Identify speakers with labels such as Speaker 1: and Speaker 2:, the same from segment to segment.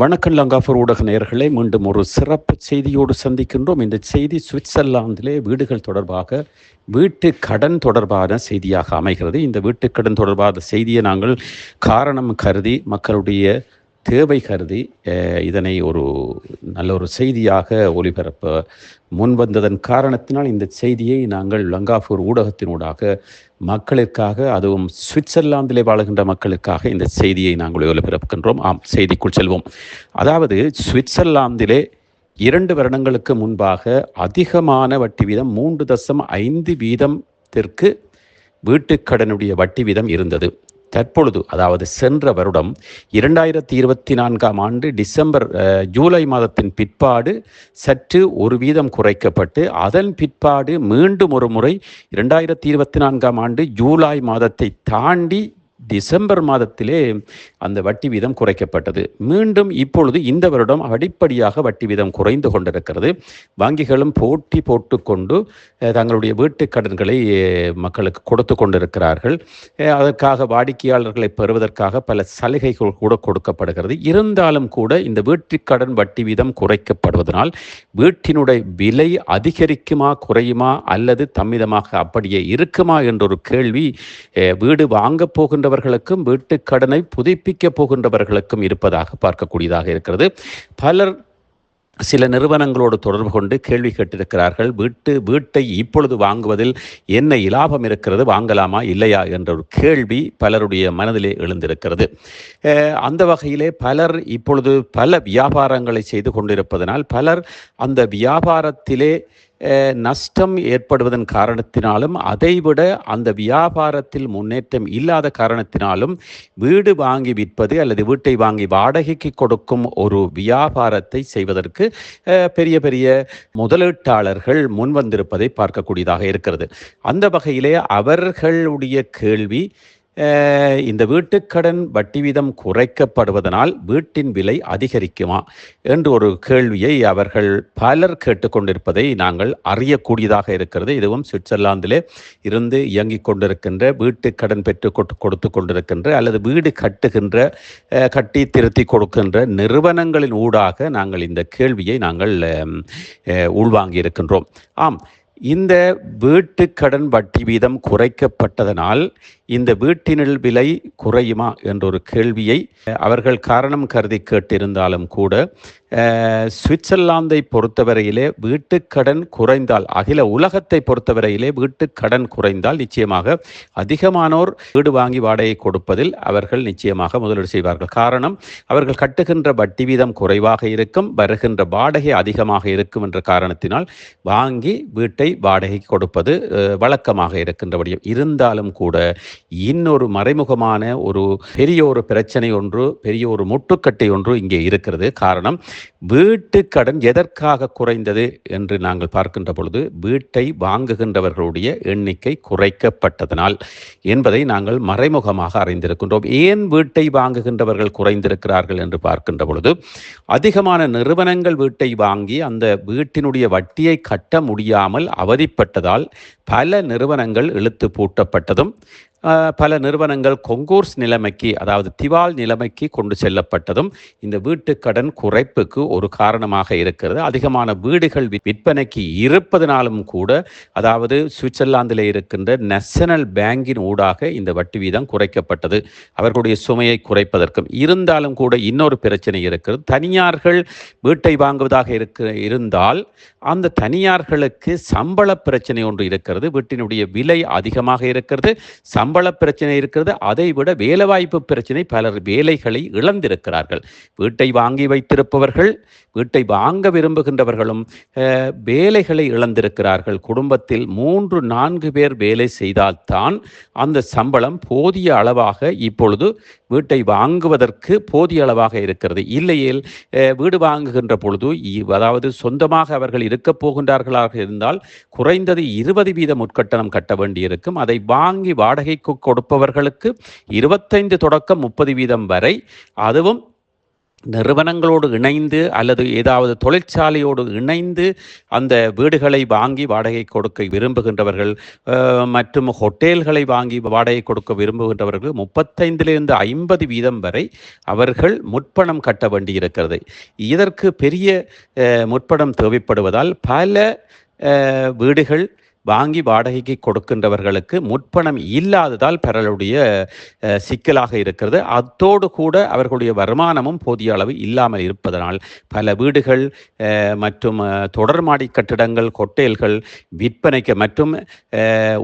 Speaker 1: வணக்கம் லங்காஃபர் ஊடக நேயர்களே மீண்டும் ஒரு சிறப்பு செய்தியோடு சந்திக்கின்றோம். இந்த செய்தி சுவிட்சர்லாந்திலே வீடுகள் தொடர்பாக வீட்டு கடன் தொடர்பான செய்தியாக அமைகிறது. இந்த வீட்டு கடன் தொடர்பான செய்தியை நாங்கள் காரணம் கருதி மக்களுடைய தேவை கருதி இதனை ஒரு நல்ல ஒரு செய்தியாக ஒளிபரப்ப முன்வந்ததன் காரணத்தினால் இந்த செய்தியை நாங்கள் லங்காஃபூர் ஊடகத்தினூடாக மக்களுக்காக அதுவும் சுவிட்சர்லாந்திலே வாழுகின்ற மக்களுக்காக இந்த செய்தியை நாங்கள் ஒளிபரப்புகின்றோம். ஆம் செய்திக்குள் செல்வோம். அதாவது சுவிட்சர்லாந்திலே இரண்டு வருடங்களுக்கு முன்பாக அதிகமான வட்டி வீதம் மூன்று தசம் ஐந்து வீதத்திற்கு வீட்டுக்கடனுடைய வட்டி வீதம் இருந்தது. தற்பொழுது அதாவது சென்ற வருடம் இரண்டாயிரத்தி இருபத்தி நான்காம் ஆண்டு டிசம்பர் ஜூலை மாதத்தின் பிற்பாடு சற்று ஒரு வீதம் குறைக்கப்பட்டு அதன் பிற்பாடு மீண்டும் ஒரு முறை இரண்டாயிரத்தி இருபத்தி நான்காம் ஆண்டு ஜூலை மாதத்தை தாண்டி டிசம்பர் மாதத்திலே அந்த வட்டி வீதம் குறைக்கப்பட்டது. மீண்டும் இப்பொழுது இந்த வருடம் அடிப்படையாக வட்டி வீதம் குறைந்து கொண்டிருக்கிறது. வங்கிகளும் போட்டி போட்டுக்கொண்டு தங்களுடைய வீட்டு கடன்களை மக்களுக்கு கொடுத்து கொண்டிருக்கிறார்கள். அதற்காக வாடிக்கையாளர்களை பெறுவதற்காக பல சலுகைகள் கூட கொடுக்கப்படுகிறது. இருந்தாலும் கூட இந்த வீட்டுக்கடன் வட்டி வீதம் குறைக்கப்படுவதனால் வீட்டினுடைய விலை அதிகரிக்குமா குறையுமா அல்லது தம்மிதமாக அப்படியே இருக்குமா என்ற ஒரு கேள்வி வீடு வாங்கப் இருக்கின்றவர்களுக்கும் வீட்டுக் கடனை புதுப்பிக்க போகின்றவர்களுக்கும் இருப்பதாக பார்க்கக்கூடியதாக இருக்கிறது. பலர் சில நிறுவனங்களோடு தொடர்பு கொண்டு கேள்வி கேட்டிருக்கிறார்கள். வீட்டு வீட்டை இப்பொழுது வாங்குவதில் என்ன இலாபம் இருக்கிறது? வாங்கலாமா? இல்லையா? என்ற ஒரு கேள்வி பலருடைய மனதிலே எழுந்திருக்கிறது. அந்த வகையிலே பலர் இப்பொழுது பல வியாபாரங்களை செய்து கொண்டிருப்பதனால் பலர் அந்த வியாபாரத்திலே நஷ்டம் ஏற்படுவதன் காரணத்தினாலும் அதைவிட அந்த வியாபாரத்தில் முன்னேற்றம் இல்லாத காரணத்தினாலும் வீடு வாங்கி விற்பது அல்லது வீட்டை வாங்கி வாடகைக்கு கொடுக்கும் ஒரு வியாபாரத்தை செய்வதற்கு பெரிய பெரிய முதலீட்டாளர்கள் முன்வந்திருப்பதை பார்க்கக்கூடியதாக இருக்கிறது. அந்த வகையிலே அவர்களுடைய கேள்வி இந்த வீட்டுக்கடன் வட்டி வீதம் குறைக்கப்படுவதனால் வீட்டின் விலை அதிகரிக்குமா என்று ஒரு கேள்வியை அவர்கள் பலர் கேட்டுக்கொண்டிருப்பதை நாங்கள் அறியக்கூடியதாக இருக்கிறது. இதுவும் சுவிட்சர்லாந்திலே இருந்து இயங்கிக் கொண்டிருக்கின்ற வீட்டு கடன் பெற்று கொடுத்து கொண்டிருக்கின்ற அல்லது வீடு கட்டுகின்ற கட்டி திருத்தி கொடுக்கின்ற நிறுவனங்களின் ஊடாக நாங்கள் இந்த கேள்வியை நாங்கள் உள்வாங்கி இருக்கின்றோம் ஆம் இந்த வீட்டு கடன் வட்டி வீதம் குறைக்கப்பட்டதனால் இந்த வீட்டினில் விலை குறையுமா என்றொரு கேள்வியை அவர்கள் காரணம் கருதி கேட்டிருந்தாலும் கூட சுவிட்சர்லாந்தை பொறுத்தவரையிலே வீட்டுக்கடன் குறைந்தால் அகில உலகத்தை பொறுத்தவரையிலே வீட்டுக்கடன் குறைந்தால் நிச்சயமாக அதிகமானோர் வீடு வாங்கி வாடகை கொடுப்பதில் அவர்கள் நிச்சயமாக முதலீடு செய்வார்கள். காரணம் அவர்கள் கட்டுகின்ற வட்டி வீதம் குறைவாக இருக்கும் வருகின்ற வாடகை அதிகமாக இருக்கும் என்ற காரணத்தினால் வாங்கி வீட்டை வாடகை கொடுப்பது வழக்கமாக இருக்கின்றபடியும். இருந்தாலும் கூட இன்னொரு மறைமுகமான ஒரு பெரிய ஒரு பிரச்சனை ஒன்று பெரிய ஒரு முட்டுக்கட்டை ஒன்று இங்கே இருக்கிறது. காரணம் வீட்டு கடன் எதற்காக குறைந்தது என்று நாங்கள் பார்க்கின்ற பொழுது வீட்டை வாங்குகின்றவர்களுடைய எண்ணிக்கை குறைக்கப்பட்டதனால் என்பதை நாங்கள் மறைமுகமாக அறிந்திருக்கின்றோம். ஏன் வீட்டை வாங்குகின்றவர்கள் குறைந்திருக்கிறார்கள் என்று பார்க்கின்ற பொழுது அதிகமான நிறுவனங்கள் வீட்டை வாங்கி அந்த வீட்டினுடைய வட்டியை கட்ட முடியாமல் அவதிப்பட்டதால் பல நிறுவனங்கள் இழுத்து பூட்டப்பட்டதும் பல நிறுவனங்கள் கொங்கூர்ஸ் நிலைமைக்கு அதாவது திவால் நிலைமைக்கு கொண்டு செல்லப்பட்டதும் இந்த வீட்டுக்கடன் குறைப்புக்கு ஒரு காரணமாக இருக்கிறது. அதிகமான வீடுகள் விற்பனைக்கு இருப்பதனாலும் கூட அதாவது சுவிட்சர்லாந்தில் இருக்கின்ற நேஷனல் பேங்கின் ஊடாக இந்த வட்டி வீதம் குறைக்கப்பட்டது. அவர்களுடைய சுமையை குறைப்பதற்கும் இருந்தாலும் கூட இன்னொரு பிரச்சனை இருக்கிறது. தனியார்கள் வீட்டை வாங்குவதாக இருக்க இருந்தால் அந்த தனியார்களுக்கு சம்பள பிரச்சனை ஒன்று இருக்கிறது. வீட்டினுடைய விலை அதிகமாக இருக்கிறது. சம்பள பிரச்சனை இருக்கிறது. அதை விட வேலைவாய்ப்பு பிரச்சனை பலர் வேலைகளை இழந்திருக்கிறார்கள். வீட்டை வாங்கி வைத்திருப்பவர்கள் வீட்டை வாங்க விரும்புகின்றவர்களும் வேலைகளை இழந்திருக்கிறார்கள். குடும்பத்தில் மூன்று நான்கு பேர் வேலை செய்தால்தான் அந்த சம்பளம் போதிய அளவாக இப்பொழுது வீட்டை வாங்குவதற்கு போதிய அளவாக இருக்கிறது. இல்லையேல் வீடு வாங்குகின்ற பொழுது அதாவது சொந்தமாக அவர்கள் இருக்கப் போகின்றார்களாக இருந்தால் குறைந்தது இருபது வீத முற்கட்டணம் கட்ட வேண்டியிருக்கும். அதை வாங்கி வாடகைக்கு கொடுப்பவர்களுக்கு இருபத்தைந்து தொடக்கம் முப்பது வீதம் வரை அதுவும் நிறுவனங்களோடு இணைந்து அல்லது ஏதாவது தொழிற்சாலையோடு இணைந்து அந்த வீடுகளை வாங்கி வாடகை கொடுக்க விரும்புகின்றவர்கள் மற்றும் ஹோட்டல்களை வாங்கி வாடகை கொடுக்க விரும்புகின்றவர்கள் முப்பத்தைந்திலிருந்து ஐம்பது வீதம் வரை அவர்கள் முற்பணம் கட்ட வேண்டியிருக்கிறது. இதற்கு பெரிய முற்பணம் தேவைப்படுவதால் பல வீடுகள் வாங்கி வாடகைக்கு கொடுக்கின்றவர்களுக்கு முற்பணம் இல்லாததால் பெறலுடைய சிக்கலாக இருக்கிறது. அத்தோடு கூட அவர்களுடைய வருமானமும் போதிய அளவு இல்லாமல் இருப்பதனால் பல வீடுகள் மற்றும் தொடர்மாடி கட்டிடங்கள் கொட்டேல்கள் விற்பனைக்கு மற்றும்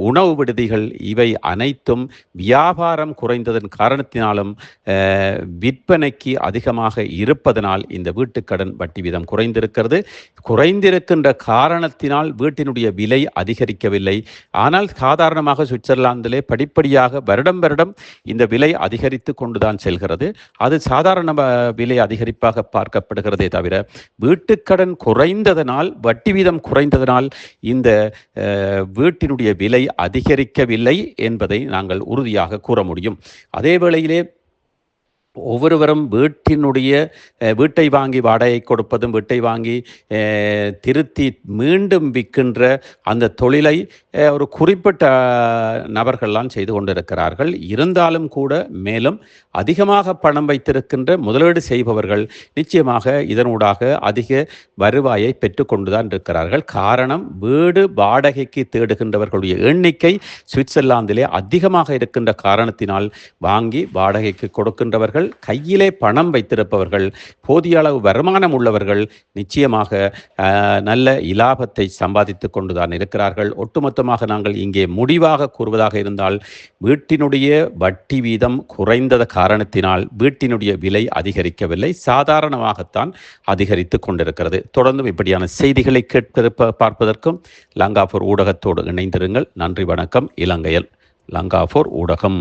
Speaker 1: உணவு விடுதிகள் இவை அனைத்தும் வியாபாரம் குறைந்ததன் காரணத்தினாலும் விற்பனைக்கு அதிகமாக இருப்பதனால் இந்த வீட்டுக்கடன் வட்டி வீதம் குறைந்திருக்கிறது. குறைந்திருக்கின்ற காரணத்தினால் வீட்டினுடைய விலை அதிகரிக்கவில்லை. ஆனால் சாதாரணமாக சுவிட்சர்லாந்திலே படிப்படியாக வருடம் வருடம் இந்த விலை அதிகரித்து கொண்டுதான் செல்கிறது. அது சாதாரண விலை அதிகரிப்பாக பார்க்கப்படுகிறதே தவிர வீட்டுக்கடன் குறைந்ததனால் வட்டி வீதம் குறைந்ததனால் இந்த வீட்டினுடைய விலை அதிகரிக்கவில்லை என்பதை நாங்கள் உறுதியாக கூற முடியும். அதே வேளையிலே ஒவ்வொருவரும் வீட்டினுடைய வீட்டை வாங்கி வாடகை கொடுப்பதும் வீட்டை வாங்கி திருத்தி மீண்டும் விற்கின்ற அந்த தொழிலை ஒரு குறிப்பிட்ட நபர்கள்லாம் செய்து கொண்டிருக்கிறார்கள். இருந்தாலும் கூட மேலும் அதிகமாக பணம் வைத்திருக்கின்ற முதலீடு செய்பவர்கள் நிச்சயமாக இதனூடாக அதிக வருவாயை பெற்றுக்கொண்டுதான் இருக்கிறார்கள். காரணம் வீடு வாடகைக்கு தேடுகின்றவர்களுடைய எண்ணிக்கை சுவிட்சர்லாந்திலே அதிகமாக இருக்கின்ற காரணத்தினால் வாங்கி வாடகைக்கு கொடுக்கின்றவர்கள் கையிலே பணம் வைத்திருப்பவர்கள் போதிய அளவு வருமானம் உள்ளவர்கள் நிச்சயமாக நல்ல இலாபத்தை சம்பாதித்து கொண்டுதான் இருக்கிறார்கள். ஒட்டுமொத்தமாக நாங்கள் இங்கே முடிவாக கூறுவதாக இருந்தால் வீட்டினுடைய வட்டி வீதம் குறைந்தத காரணத்தினால் வீட்டினுடைய விலை அதிகரிக்கவில்லை. சாதாரணமாகத்தான் அதிகரித்து கொண்டிருக்கிறது. தொடர்ந்தும் இப்படியான செய்திகளை கேட்க பார்ப்பதற்கும் லங்காபூர் ஊடகத்தோடு இணைந்திருங்கள். நன்றி வணக்கம். இலங்கையில் லங்காபூர் ஊடகம்.